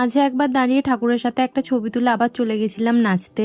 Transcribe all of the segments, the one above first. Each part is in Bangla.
মাঝে একবার দাঁড়িয়ে ঠাকুরের সাথে একটা ছবি তুলে আবার চলে গেছিলাম নাচতে।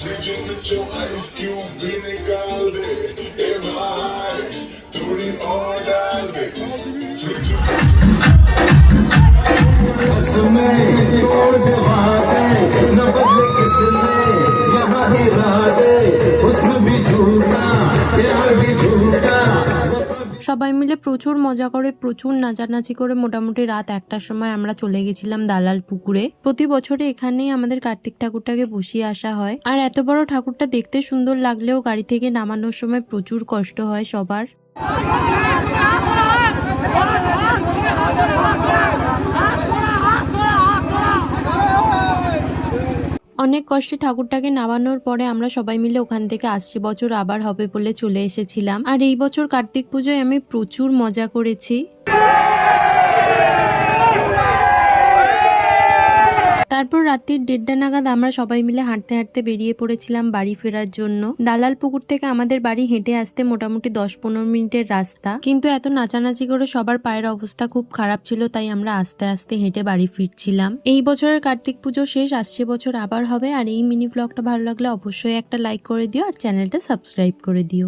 फ्रिज में जो आइस क्यूब भी निकाल दे ए भाई थोड़ी और डाल दे फ्रिज उसमें तोड़ दे वादे न बदले किसने সবাই মিলে প্রচুর মজা করে, প্রচুর নাচানাচি করে মোটামুটি রাত একটার সময় আমরা চলে গেছিলাম দালাল পুকুরে। প্রতি বছরে এখানেই আমাদের কার্তিক ঠাকুরটাকে বসিয়ে আসা হয়। আর এত বড় ঠাকুরটা দেখতে সুন্দর লাগলেও গাড়ি থেকে নামানোর সময় প্রচুর কষ্ট হয় সবার। অনেক কষ্টে ঠাকুরটাকে নামানোর পরে আমরা সবাই মিলে ওখান থেকে আসছে, বছর আবার হবে বলে চলে এসেছিলাম। আর এই বছর কার্তিক পুজোয় আমি প্রচুর মজা করেছি। তারপর রাত্রির দেড়টা নাগাদ আমরা সবাই মিলে হাঁটতে হাঁটতে বেরিয়ে পড়েছিলাম বাড়ি ফেরার জন্য। দালাল পুকুর থেকে আমাদের বাড়ি হেঁটে আসতে মোটামুটি দশ পনেরো মিনিটের রাস্তা। কিন্তু এত নাচানাচি করে সবার পায়ের অবস্থা খুব খারাপ ছিল, তাই আমরা আস্তে আস্তে হেঁটে বাড়ি ফিরছিলাম। এই বছরের কার্তিক পুজো শেষ, আসছে বছর আবার হবে। আর এই মিনি ব্লগটা ভালো লাগলে অবশ্যই একটা লাইক করে দিও আর চ্যানেলটা সাবস্ক্রাইব করে দিও।